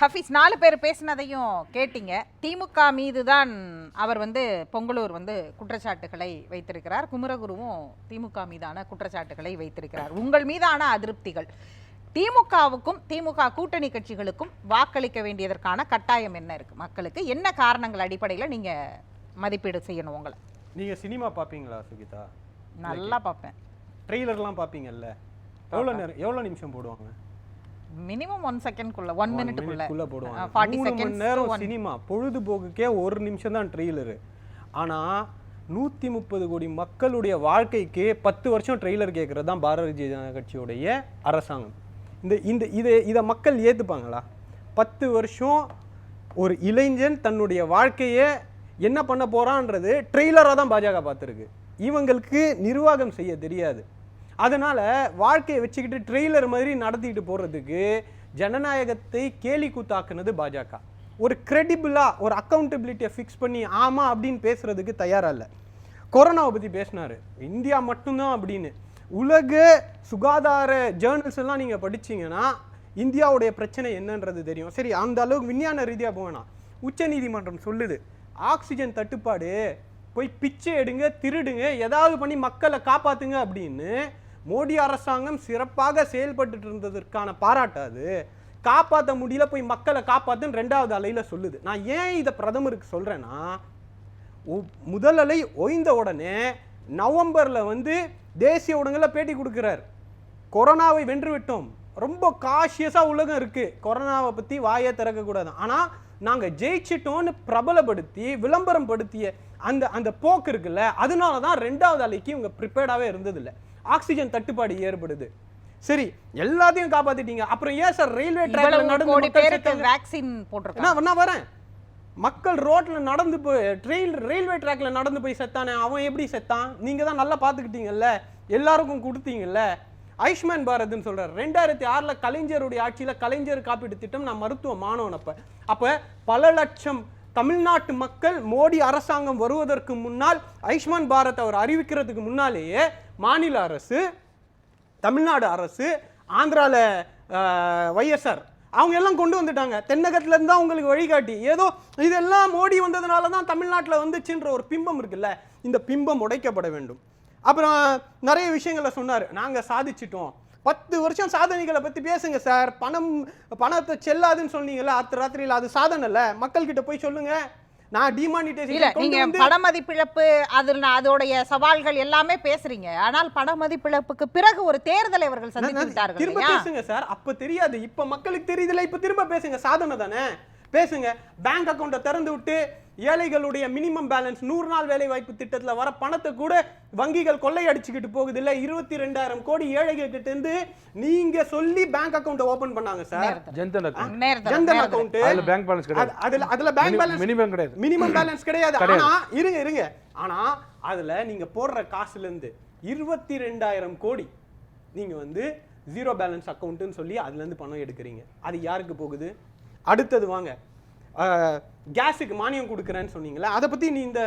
ஹஃபீஸ் நாலு பேர் பேசினதையும் கேட்டீங்க. திமுக மீது தான் அவர் வந்து பொங்கலூர் வந்து குற்றச்சாட்டுகளை வைத்திருக்கிறார். குமரகுருவும் திமுக மீதான குற்றச்சாட்டுகளை வைத்திருக்கிறார். உங்கள் மீதான அதிருப்திகள். திமுகவுக்கும் திமுக கூட்டணி கட்சிகளுக்கும் வாக்களிக்க வேண்டியதற்கான கட்டாயம் என்ன இருக்கு? மக்களுக்கு என்ன காரணங்கள் அடிப்படையில் நீங்க மதிப்பீடு செய்யணும் உங்களை? நீங்க சினிமா பாப்பீங்களா சுகிதா? நல்லா பார்ப்பேன் ட்ரெய்லர்லாம் பாப்பீங்கல்ல? எவ்வளோ நேரம் எவ்வளோ நிமிஷம் போடுவாங்க? மினிமம் ஒன் செகண்ட்குள்ள ஒன் minute-குள்ள. போடுவாங்க. ஃபார்ட்டி மணி செகண்ட்ஸ் நேரம் சினிமா பொழுதுபோக்குக்கே ஒரு நிமிஷம் தான் ட்ரெய்லரு. ஆனா நூத்தி முப்பது கோடி மக்களுடைய வாழ்க்கைக்கு பத்து வருஷம் ட்ரெய்லர் கேட்கறது தான் பாரதிய ஜனதா கட்சியுடைய அரசாங்கம். இந்த இந்த இதை இதை மக்கள் ஏத்துப்பாங்களா? பத்து வருஷம் ஒரு இளைஞன் தன்னுடைய வாழ்க்கையை என்ன பண்ண போறான்றது ட்ரெய்லராக தான் பாஜக பார்த்துருக்கு. இவங்களுக்கு நிர்வாகம் செய்ய தெரியாது. அதனால் வாழ்க்கையை வச்சுக்கிட்டு ட்ரெய்லர் மாதிரி நடத்திட்டு போகிறதுக்கு ஜனநாயகத்தை கேலி கூத்தாக்குனது பாஜக. ஒரு கிரெடிபிளா ஒரு அக்கௌண்டபிலிட்டியை ஃபிக்ஸ் பண்ணி ஆமாம் அப்படின்னு பேசுகிறதுக்கு தயாராக இல்லை. கொரோனாவை பற்றி பேசினாரு. இந்தியா மட்டும்தான் அப்படின்னு. உலக சுகாதார ஜேர்னல்ஸ் எல்லாம் நீங்கள் படிச்சிங்கன்னா இந்தியாவுடைய பிரச்சனை என்னன்றது தெரியும். சரி அந்த அளவுக்கு விஞ்ஞான ரீதியாக போவேனா உச்சநீதிமன்றம் சொல்லுது. ஆக்சிஜன் தட்டுப்பாடு போய் பிச்சை எடுங்க திருடுங்க ஏதாவது பண்ணி மக்களை காப்பாற்றுங்க அப்படின்னு மோடி அரசாங்கம் சிறப்பாக செயல்பட்டுட்டு இருந்ததற்கான பாராட்டாது காப்பாற்ற முடியல போய் மக்களை காப்பாற்றுன்னு ரெண்டாவது அலையில் சொல்லுது. நான் ஏன் இதை பிரதமருக்கு சொல்கிறேன்னா முதல் அலை ஓய்ந்த உடனே நவம்பரில் வந்து தேசிய ஊடகங்களில் பேட்டி கொடுக்குறார். கொரோனாவை வென்று விட்டோம். ரொம்ப காஷியஸாக உலகம் இருக்குது கொரோனாவை பற்றி வாயே திறக்கக்கூடாது ஆனால் நாங்கள் ஜெயிச்சிட்டோன்னு பிரபலப்படுத்தி விளம்பரம் படுத்திய அந்த அந்த போக்கு இருக்குல்ல அதனால தான் ரெண்டாவது அலைக்கு இவங்க ப்ரிப்பேர்டாவே இருந்ததில்லை. ஆக்சிஜன் தட்டுப்பாடு ஏற்படுது. சரி எல்லாத்தையும் காப்பாத்திட்டீங்க. அப்புறம் ஏன் சார் ரயில்வே ட்ராக்ல நடந்து? வேக்சின் நான் வரேன். மக்கள் ரோட்ல நடந்து போய் ட்ரெயின் ரயில்வே ட்ராக்ல நடந்து போய் செத்தானே அவன் எப்படி செத்தான்? நீங்க தான் நல்லா பார்த்துக்கிட்டீங்கல்ல? எல்லாருக்கும் கொடுத்தீங்கல்ல? ஆயுஷ்மான் பாரத்னு சொல்றாரு. ரெண்டாயிரத்தி ஆறுல கலைஞருடைய ஆட்சியில கலைஞர் காப்பீட்டு திட்டம் நான் மருத்துவ மாணவன் அப்ப. அப்ப பல லட்சம் தமிழ்நாட்டு மக்கள் மோடி அரசாங்கம் வருவதற்கு முன்னால் ஆயுஷ்மான் பாரத் அவர் அறிவிக்கிறதுக்கு முன்னாலேயே மாநில அரசு தமிழ்நாடு அரசு ஆந்திராவில் ஒய்எஸ்ஆர் அவங்க எல்லாம் கொண்டு வந்துட்டாங்க. தென்னகத்துலேருந்து தான் உங்களுக்கு வழிகாட்டி. ஏதோ இதெல்லாம் மோடி வந்ததுனால தான் தமிழ்நாட்டில் வந்துச்சுன்ற ஒரு பிம்பம் இருக்குல்ல இந்த பிம்பம் உடைக்கப்பட வேண்டும். அப்புறம் நிறைய விஷயங்களை சொன்னார். நாங்கள் சாதிச்சிட்டோம். பத்து வருஷம் சாதனைகளை பத்தி பேசுங்க சார். பணம் பணத்தை செல்லாதுன்னு சொன்னீங்கல்ல அத்த ராத்திரியில் அது சாதனை இல்ல. மக்கள்கிட்ட போய் சொல்லுங்க. நான் டிமானிட்டைசேஷன் நீங்க கொண்டு வந்து பண மதிப்பிழப்பு அதுல அதோடைய சவால்கள் எல்லாமே பேசுறீங்க. ஆனால் பண மதிப்பிழப்புக்கு பிறகு ஒரு தேர்தலை அவர்கள் நான் சந்தித்து நான் விட்டார்கள் திரும்ப? பேசுங்க சார். அப்ப தெரியாது. இப்ப மக்களுக்கு தெரியுதுல இப்ப திரும்ப பேசுங்க. சாதனை தானே? பேசுங்க. பேங்க் அக்கவுண்ட்டை திறந்து விட்டு ஏழைகளுடைய மினிமம் பேலன்ஸ் நூறு நாள் வேலை வாய்ப்பு திட்டத்துல வர பணத்தை கூட வங்கிகள் கொள்ளையடிச்சுக்கிட்டு போகுது இல்ல இருபத்தி ரெண்டாயிரம் கோடி ஏழைகள் கிட்ட இருந்து நீங்க சொல்லி பேங்க் அக்கவுண்ட்டை ஓபன் பண்ணாங்க sir. Jan Dhan account Jan Dhan. Account அதுல பேங்க் பேலன்ஸ் கிடையாது. அதுல அதுல பேங்க் பேலன்ஸ் மினிமம் கிடையாது. மினிமம் பேலன்ஸ் கிடையாது. ஆனா இருங்க இருங்க. ஆனா அதுல நீங்க போடுற காசுல இருந்து இருபத்தி ரெண்டாயிரம் கோடி நீங்க வந்து ஜீரோ பேலன்ஸ் அக்கௌண்ட்னு சொல்லி அதுல இருந்து பணம் எடுக்கிறீங்க. அது யாருக்கு போகுது? அடுத்தது வாங்க. கேஸுக்கு மானியம் கொடுக்குறேன்னு சொன்னீங்களே அதை பற்றி நீ இந்த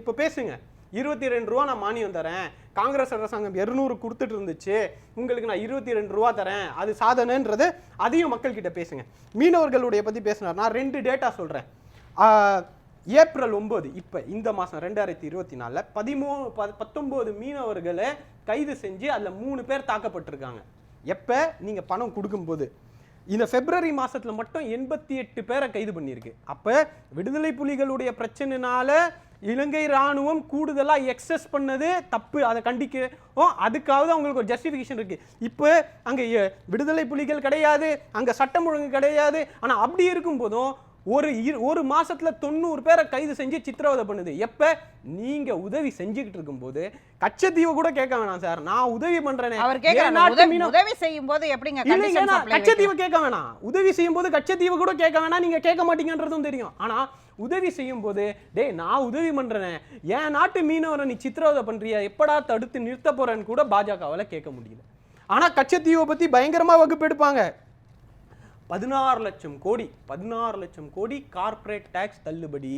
இப்போ பேசுங்க. இருபத்தி ரெண்டு ரூபா நான் மானியம் தரேன். காங்கிரஸ் அரசாங்கம் இரநூறு கொடுத்துட்டு இருந்துச்சு. உங்களுக்கு நான் இருபத்தி ரெண்டு ரூபா தரேன். அது சாதனைன்றது அதையும் மக்கள் கிட்ட பேசுங்க. மீனவர்களுடைய பற்றி பேசினார். நான் ரெண்டு டேட்டா சொல்கிறேன் ஏப்ரல் ஒன்பது இப்போ இந்த மாதம் ரெண்டாயிரத்தி இருபத்தி நாலில் பதிமூணு ப பத்தொம்போது மீனவர்களை கைது செஞ்சு அதில் மூணு பேர் தாக்கப்பட்டிருக்காங்க. எப்போ? நீங்கள் பணம் கொடுக்கும்போது. இந்த பிப்ரவரி மாதத்தில் மட்டும் எண்பத்தி எட்டு பேரை கைது பண்ணியிருக்கு. அப்போ விடுதலை புலிகளுடைய பிரச்சனைனால இலங்கை ராணுவம் கூடுதலாக எக்ஸஸ் பண்ணது தப்பு. அதை கண்டிக்கிறோம் அதுக்காவது அவங்களுக்கு ஒரு ஜஸ்டிஃபிகேஷன் இருக்குது இப்போ அங்கே விடுதலை புலிகள் கிடையாது அங்கே சட்டம் ஒழுங்கு கிடையாது. ஆனால் அப்படி இருக்கும் போதும் ஒரு ஒரு மாசத்துல தொண்ணூறு பேரை கைது செஞ்சு சித்திரவதை பண்ணுது. எப்ப? நீங்க உதவி செஞ்சுக்கிட்டு இருக்கும்போது கச்சத்தீவை கூட கேட்க வேணாம் சார். நான் உதவி பண்றேனே. அவர் நாட்டு உதவி செய்யும் போது எப்படிங்க இல்லைங்க கச்சத்தீவு கேட்க வேணாம். உதவி செய்யும் போது கச்சத்தீவு கூட கேட்க வேணாம். நீங்க கேட்க மாட்டீங்கன்றதும் தெரியும். ஆனா உதவி செய்யும் போது டேய் நான் உதவி பண்றேனே. என் நாட்டு மீனவரை நீ சித்திரவதை பண்றியா? எப்படா தடுத்து நிறுத்த போறேன்னு கூட பாஜகவால கேட்க முடியல. ஆனா கச்சத்தீவை பத்தி பயங்கரமா வகுப்பு எடுப்பாங்க பதினாறு லட்சம் கோடி பதினாறு லட்சம் கோடி கார்ப்பரேட் டேக்ஸ் தள்ளுபடி.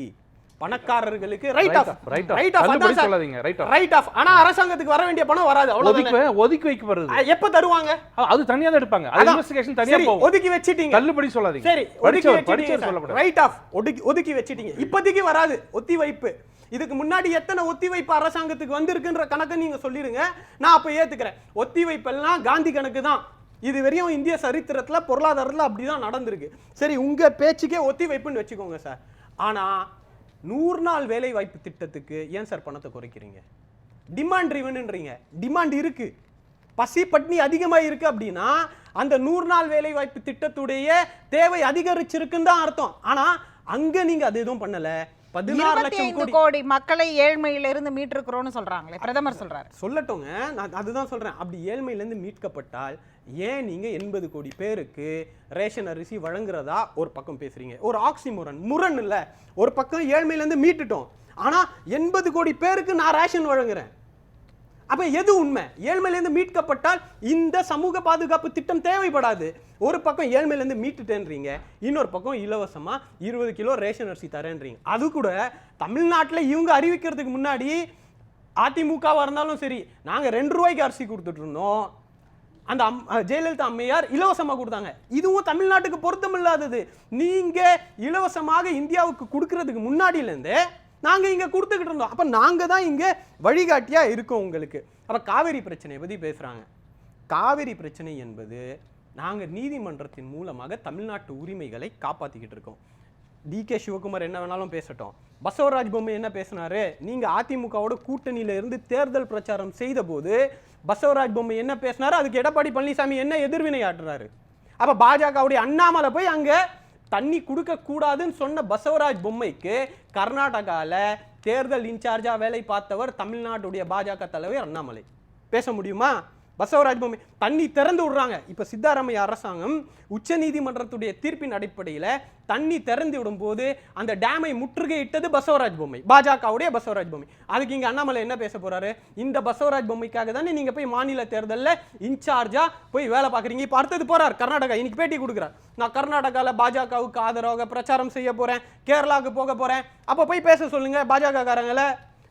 பணக்காரர்களுக்கு write off off. Write off சொல்லாதீங்க, right off. ரைட் ஆஃப் ஆனா அரசாங்கத்துக்கு வர வேண்டிய பணம் வராது அவ்வளவுதானே? ஒதுக்கி வைக்கப்படுறது அஹ், எப்ப தருவாங்க? அது தனியா தான் எடுப்பாங்க. அது. இன்வெஸ்டிகேஷன் தனியா போகும். ஒதுக்கி வச்சிட்டீங்க. தள்ளுபடி சொல்லாதீங்க. சரி ஒதுக்கி வச்சிட்டீங்க ரைட் ஆஃப் ஒதுக்கி ஒதுக்கி வச்சிட்டீங்க. இப்போதைக்கு வராது. ஒத்தி வைப்பு இதுக்கு முன்னாடி எத்தனை ஒத்தி வைப்பு அரசாங்கத்துக்கு வந்திருக்குன்ற கணக்கை நீங்க சொல்லிடுங்க நான் அப்ப ஏத்துக்கிறேன். ஒத்தி வைப்பெல்லாம் காந்தி கணக்கு தான். இது வரையும் இந்திய சரித்திரத்துல பொருளாதாரத்துல அப்படிதான் நடந்திருக்கு. சரி உங்க பேச்சுக்கே ஒத்தி வைப்புன்னு வச்சுக்கோங்க சார். ஆனா நூறு நாள் வேலை வாய்ப்பு திட்டத்துக்கு ஏன் சார் பணத்தை குறைக்கிறீங்க? டிமாண்ட் ட்ரிவன்ன்றீங்க டிமாண்ட் இருக்கு. பசி பட்னி அதிகமா இருக்கு அப்படின்னா அந்த நூறு நாள் வேலை வாய்ப்பு திட்டத்துடைய தேவை அதிகரிச்சிருக்குன்னு தான் அர்த்தம். ஆனா அங்க நீங்க அது எதுவும் பண்ணல. பதினாறு லட்சம் கோடி. மக்களை ஏழ்மையில இருந்து மீட்டிருக்கிறோம்னு சொல்றாங்களே பிரதமர் சொல்றாரு. சொல்லட்டுங்க. நான் அதுதான் சொல்றேன். அப்படி ஏழ்மையிலேருந்து மீட்கப்பட்டால் ஏன் நீங்கள் எண்பது கோடி பேருக்கு ரேஷன் அரிசி வழங்குறதா ஒரு பக்கம் பேசுறீங்க? ஒரு ஆக்சிமுரன் முரண் இல்லை. ஒரு பக்கம் ஏழ்மையிலேருந்து மீட்டுட்டோம். ஆனால் எண்பது கோடி பேருக்கு நான் ரேஷன் வழங்குறேன். அப்போ எது உண்மை? ஏழ்மையிலேருந்து மீட்கப்பட்டால் இந்த சமூக பாதுகாப்பு திட்டம் தேவைப்படாது. ஒரு பக்கம் ஏழ்மையிலேருந்து மீட்டுட்டேன்றீங்க. இன்னொரு பக்கம் இலவசமாக இருபது கிலோ ரேஷன் அரிசி தரேன்றீங்க. அது கூட தமிழ்நாட்டில் இவங்க அறிவிக்கிறதுக்கு முன்னாடி அதிமுகவாக இருந்தாலும் சரி நாங்கள் ரெண்டு ரூபாய்க்கு அரிசி கொடுத்துட்ருந்தோம் அந்த அம் ஜெயலலிதா அம்மையார் இலவசமாக கொடுத்தாங்க. இதுவும் தமிழ்நாட்டுக்கு பொருத்தமில்லாதது. நீங்கள் இலவசமாக இந்தியாவுக்கு கொடுக்கறதுக்கு முன்னாடியில நாங்கள் இங்கே கொடுத்துக்கிட்டு இருந்தோம். அப்போ நாங்கள் தான் இங்கே வழிகாட்டியாக இருக்கோம் உங்களுக்கு. அப்போ காவேரி பிரச்சனையை பற்றி பேசுகிறாங்க காவேரி பிரச்சனை என்பது நாங்கள் நீதிமன்றத்தின் மூலமாக தமிழ்நாட்டு உரிமைகளை காப்பாற்றிக்கிட்டு இருக்கோம். டிகே சிவகுமார் என்ன வேணாலும் பேசட்டும். பசவராஜ் பொம்மை என்ன பேசினாரு? நீங்கள் அதிமுகவோட கூட்டணியில இருந்து தேர்தல் பிரச்சாரம் செய்த போது பசவராஜ் பொம்மை என்ன பேசினாரு? அதுக்கு எடப்பாடி பழனிசாமி என்ன எதிர்வினை ஆற்றுறாரு? அப்போ பாஜகவுடைய அண்ணாமலை போய் அங்கே தண்ணி கொடுக்கக்கூடாதுன்னு சொன்ன பசவராஜ் பொம்மைக்கு கர்நாடகாவில் தேர்தல் இன்சார்ஜாக வேலை பார்த்தவர் தமிழ்நாட்டுடைய பாஜக தலைவர் அண்ணாமலை. பேச முடியுமா? பசவராஜ் பொம்மை தண்ணி திறந்து விடுறாங்க. இப்போ சித்தாராமையா அரசாங்கம் உச்சநீதிமன்றத்துடைய தீர்ப்பின் அடிப்படையில் தண்ணி திறந்து விடும்போது அந்த டேமை முற்றுகையிட்டது பசவராஜ் பொம்மை பாஜகவுடைய பசவராஜ் பொம்மை அதுக்கு இங்கே அண்ணாமலை என்ன பேச போகிறாரு இந்த பசவராஜ் பொம்மைக்காக தானே நீங்கள் போய் மாநில தேர்தலில் இன்சார்ஜாக போய் வேலை பார்க்குறீங்க. இப்போ அடுத்தது போகிறார் கர்நாடகா. இன்னைக்கு பேட்டி கொடுக்குறார். நான் கர்நாடகாவில் பாஜகவுக்கு ஆதரவாக பிரச்சாரம் செய்ய போகிறேன் கேரளாவுக்கு போக போகிறேன் அப்போ போய் பேச சொல்லுங்கள் பாஜக காரங்களை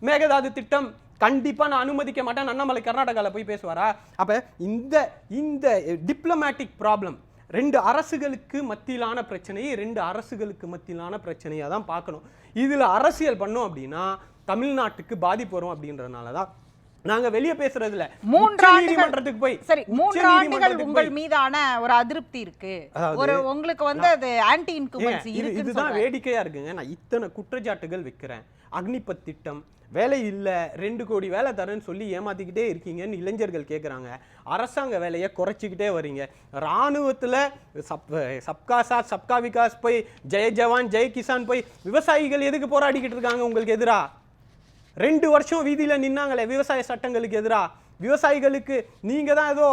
மேகதாது திட்டம் கண்டிப்பா நான் அனுமதிக்க மாட்டேன். அண்ணாமலை கர்நாடகால போய் பேசுவாரா? அப்ப இந்த இந்த டிப்ளமேட்டிக் ப்ராப்ளம் ரெண்டு அரசுகளுக்கு மத்தியிலான பிரச்சனையை ரெண்டு அரசுகளுக்கு மத்தியிலான பிரச்சனையா தான் பார்க்கணும். இதுல அரசியல் பண்ணோம் அப்படின்னா தமிழ்நாட்டுக்கு பாதிப்பு வரும் அப்படின்றதுனால தான் நாங்க வெளியே பேசுறதுல மூன்று ஆண்டுகள் நீதிமன்றத்துக்கு போய் சரி மூன்று ஆண்டுகள் உங்கள் மீதான ஒரு அதிருப்தி இருக்கு. ஒரு உங்களுக்கு வந்து அது ஆன்டி இன்குமென்சி இதுதான். வேடிக்கையா இருக்குங்க. நான் இத்தனை குற்றச்சாட்டுகள் வைக்கிறேன். அக்னிபத் திட்டம் வேலை இல்லை ரெண்டு கோடி வேலை தரேன்னு சொல்லி ஏமாத்திக்கிட்டே இருக்கீங்கன்னு இளைஞர்கள் கேட்குறாங்க அரசாங்க வேலையை குறைச்சிக்கிட்டே வரீங்க. இராணுவத்தில் சப் சப்கா சாத் சப்கா விகாஸ் போய் ஜெய் ஜவான் ஜெய் கிசான் போய் விவசாயிகள் எதுக்கு போராடிக்கிட்டு இருக்காங்க உங்களுக்கு எதிராக ரெண்டு வருஷம் வீதியில் நின்னாங்களே விவசாய சட்டங்களுக்கு எதிராக விவசாயிகளுக்கு நீங்க தான் ஏதோ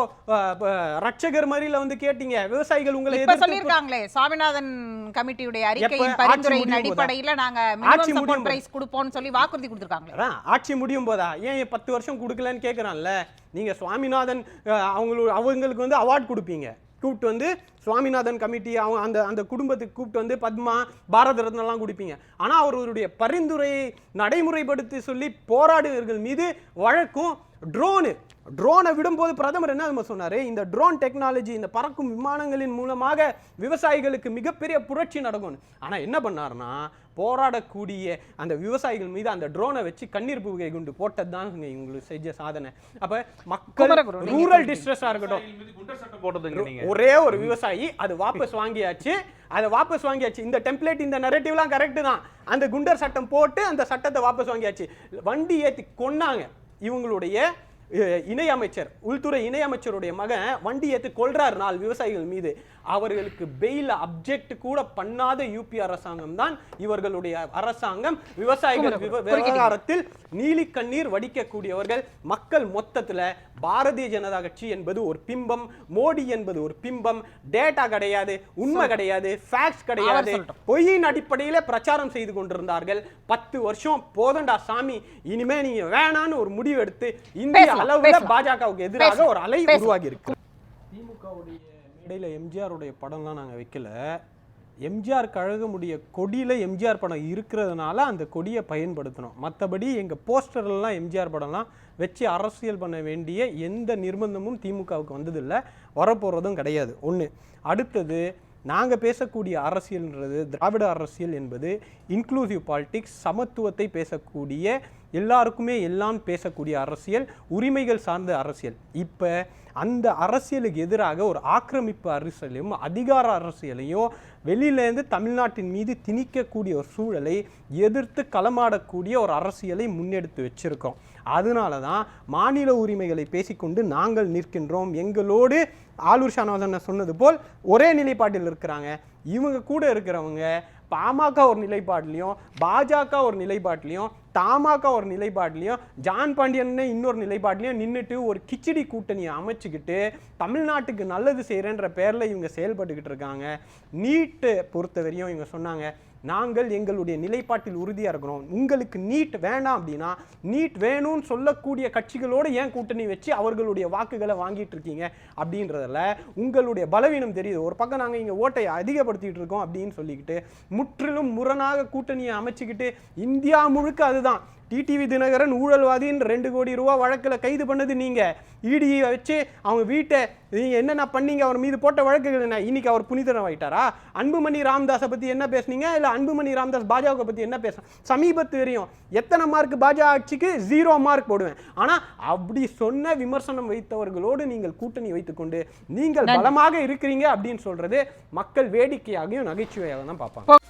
ரட்சகர் மாதிரில வந்து கேட்டீங்க. விவசாயிகள் உங்களை இப்ப சொல்லிருக்காங்களே சாமிநாதன் கமிட்டியுடைய அறிக்கையின் பரிந்துரையின்? அடிப்படையில நாங்க ஆட்சி முடியும். பிரைஸ் கொடுப்போம்னு சொல்லி வாக்குறுதி கொடுத்திருக்காங்களே. ஆட்சி முடியும் போதா? ஏன் பத்து வருஷம் கொடுக்கலன்னு கேட்குறான்ல நீங்க சுவாமிநாதன் அஹ், அவங்களு அவங்களுக்கு வந்து அவார்ட் கொடுப்பீங்க. கூப்பிட்டு வந்து சுவாமிநாதன் கமிட்டி அவங்க அந்த அந்த குடும்பத்துக்கு கூப்பிட்டு வந்து பத்மா பாரத ரத்னலாம் கொடுப்பீங்க. ஆனா அவர்களுடைய பரிந்துரையை நடைமுறைப்படுத்தி சொல்லி போராடுவர்கள் மீது வழக்கும் ட்ரோனு ட்ரோனை விடும்போது பிரதமர் என்ன தெரியுமா சொன்னாரு? இந்த ட்ரோன் டெக்னாலஜி இந்த பறக்கும் விமானங்களின் மூலமாக விவசாயிகளுக்கு மிகப்பெரிய புரட்சி நடக்கும் ஆனா என்ன பண்ணாருன்னா போராடக்கூடிய அந்த விவசாயிகள் மீது அந்த ட்ரோனை வச்சு கண்ணீர் புகை குண்டு போட்டது தான் இவங்களுக்கு செஞ்ச சாதனை. அப்ப மக்கள் ரூரல் டிஸ்ட்ரெஸ்ஸா இருக்கட்டும். ஒரே ஒரு விவசாயி அது வாபஸ் வாங்கியாச்சு. அதை வாபஸ் வாங்கியாச்சு. இந்த டெம்ப்ளேட் இந்த நெரட்டிவ்லாம் கரெக்ட் தான். அந்த குண்டர் சட்டம் போட்டு அந்த சட்டத்தை வாபஸ் வாங்கியாச்சு. வண்டி ஏத்தி கொன்னாங்க இவங்களுடைய இணையமைச்சர் இணை அமைச்சர் உள்துறை இணை அமைச்சருடைய மகன் வண்டி ஏற்றி கொல்றாரு நாள் விவசாயிகள் மீது. அவர்களுக்கு பெயில் அப்ஜெக்ட் கூட பண்ணாத யூபி அரசாங்கம் தான் இவர்களுடைய அரசாங்கம் விவசாயிகள். விவகாரத்தில் நீலி கண்ணீர் வடிக்கக்கூடியவர்கள் மக்கள் மொத்தத்துல பாரதிய ஜனதா கட்சி என்பது ஒரு பிம்பம் மோடி என்பது ஒரு பிம்பம் டேட்டா கிடையாது உண்மை கிடையாது ஃபேக்ட்ஸ் கிடையாது. பொய்யின் அடிப்படையில பிரச்சாரம் செய்து கொண்டிருந்தார்கள் பத்து வருஷம் போதண்டா சாமி இனிமே நீங்க வேணான்னு ஒரு முடிவு எடுத்து இந்திய அளவுல. பாஜகவுக்கு எதிராக ஒரு அலை. உருவாகி இருக்கு திமுகவுடைய மேடையில எம்ஜிஆருடைய படம்லாம் நாங்கள் வைக்கல. எம்ஜிஆர் கழகமுடைய கொடியில் எம்ஜிஆர் படம் இருக்கிறதுனால அந்த கொடியை பயன்படுத்தணும் மற்றபடி எங்கள் போஸ்டர்லாம் எம்ஜிஆர் படம்லாம் வச்சு அரசியல் பண்ண வேண்டிய எந்த நிர்பந்தமும் திமுகவுக்கு வந்ததில்லை. வரப்போகிறதும் கிடையாது. ஒன்று அடுத்தது நாங்கள் பேசக்கூடிய அரசியல்ன்றது திராவிட அரசியல் என்பது இன்க்ளூசிவ் பாலிடிக்ஸ் சமத்துவத்தை பேசக்கூடிய எல்லாருக்குமே எல்லாம் பேசக்கூடிய அரசியல் உரிமைகள் சார்ந்த அரசியல். இப்போ அந்த அரசியலுக்கு எதிராக ஒரு ஆக்கிரமிப்பு அரசியலையும் அதிகார அரசியலையும் வெளியிலேருந்து தமிழ்நாட்டின் மீது திணிக்கக்கூடிய ஒரு சூழலை எதிர்த்து களமாடக்கூடிய ஒரு அரசியலை முன்னெடுத்து வச்சுருக்கோம் அதனால தான் மாநில உரிமைகளை பேசிக்கொண்டு நாங்கள் நிற்கின்றோம். எங்களோடு ஆலூர் ஷானவாசன் சொன்னது போல் ஒரே நிலைப்பாட்டில் இருக்கிறாங்க. இவங்க கூட இருக்கிறவங்க பாமக ஒரு நிலைப்பாட்டிலையும் பாஜக ஒரு நிலைப்பாட்டிலையும் தமாக ஒரு நிலைப்பாட்டிலையும் ஜான் பாண்டியன்னு இன்னொரு நிலைப்பாட்டிலையும் நின்றுட்டு ஒரு கிச்சடி கூட்டணியை வச்சுக்கிட்டு தமிழ்நாட்டுக்கு நல்லது செய்கிறேன்ற பேரில் இவங்க செயல்பட்டுக்கிட்டு இருக்காங்க. நீட்டு பொறுத்தவரையும் இவங்க சொன்னாங்க. நாங்கள் எங்களுடைய நிலைப்பாட்டில் உறுதியாக இருக்கிறோம். உங்களுக்கு நீட் வேணாம் அப்படின்னா நீட் வேணும்னு சொல்லக்கூடிய கட்சிகளோடு ஏன் கூட்டணி வச்சு அவர்களுடைய வாக்குகளை வாங்கிட்டு இருக்கீங்க அப்படின்றதில் உங்களுடைய பலவீனம் தெரியுது. ஒரு பக்கம் நாங்கள் இங்கே ஓட்டை அதிகப்படுத்திட்டு இருக்கோம் அப்படின்னு சொல்லிக்கிட்டு முற்றிலும் முரணாக கூட்டணியை அமைச்சுக்கிட்டு இந்தியா முழுக்க அதுதான். டிடிவி தினகரன் ஊழல்வாதின்னு ரெண்டு கோடி ரூபா வழக்கில் கைது பண்ணது நீங்கள் இடியை வச்சு அவங்க வீட்டை நீங்கள் என்னென்ன பண்ணீங்க அவர் மீது போட்ட வழக்குகள் என்ன? இன்னைக்கு அவர் புனிதனம் ஆயிட்டாரா அன்புமணி ராமதாஸை பற்றி என்ன பேசுனீங்க? இல்லை அன்புமணி ராமதாஸ் பாஜகவை பற்றி என்ன பேச சமீபத்து வரையும் எத்தனை மார்க் பாஜக ஆட்சிக்கு ஜீரோ மார்க் போடுவேன். ஆனால் அப்படி சொன்ன விமர்சனம் வைத்தவர்களோடு நீங்கள் கூட்டணி வைத்துக்கொண்டு நீங்கள் பலமாக இருக்கிறீங்க அப்படின்னு சொல்றது மக்கள் வேடிக்கையாகவும் நகைச்சுவையாக தான் பார்ப்பாங்க.